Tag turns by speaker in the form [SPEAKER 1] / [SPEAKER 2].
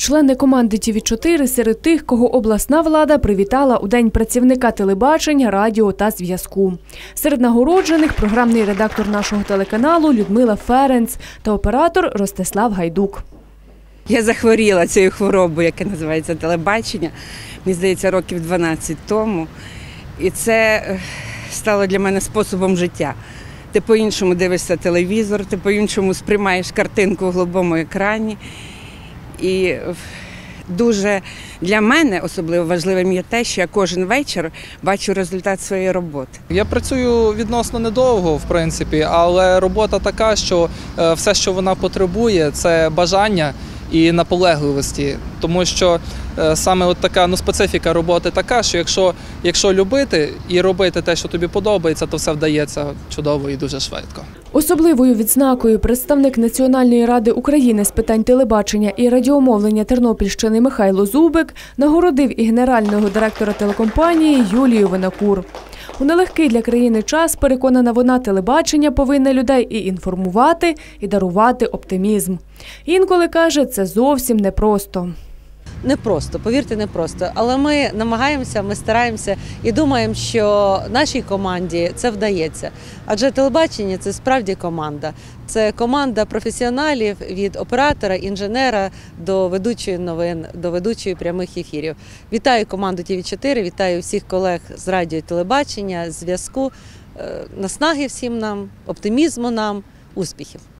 [SPEAKER 1] Члени команди ТІВІ 4 серед тих, кого обласна влада привітала у День працівника телебачення, радіо та зв'язку. Серед нагороджених програмний редактор нашого телеканалу Людмила Ференц та оператор Ростислав Гайдук.
[SPEAKER 2] Я захворіла цією хворобою, яка називається телебачення. Мені здається, років 12 тому. І це е, стало для мене способом життя. Ти по-іншому дивишся телевізор, ти по-іншому сприймаєш картинку в голубому екрані. І дуже для мене особливо важливим є те, що я кожен вечір бачу результат своєї роботи.
[SPEAKER 3] Я працюю відносно недовго, в принципі, але робота така, що е, все, що вона потребує, це бажання і наполегливості. Тому що е, саме от така ну, специфіка роботи така, що якщо, якщо любити і робити те, що тобі подобається, то все вдається чудово і дуже швидко.
[SPEAKER 1] Особливою відзнакою представник Національної ради України з питань телебачення і радіомовлення Тернопільщини Михайло Зубик нагородив і генерального директора телекомпанії Юлію Винокур. У нелегкий для країни час, переконана вона, телебачення повинне людей і інформувати, і дарувати оптимізм. Інколи каже, це зовсім непросто.
[SPEAKER 4] Непросто, повірте, непросто. Але ми намагаємося, ми стараємося і думаємо, що нашій команді це вдається. Адже телебачення це справді команда. Це команда професіоналів від оператора, інженера до ведучої новин, до ведучої прямих ефірів. Вітаю команду ТВ 4 вітаю всіх колег з радіо телебачення, зв'язку. Е, Наснаги всім нам, оптимізму нам, успіхів.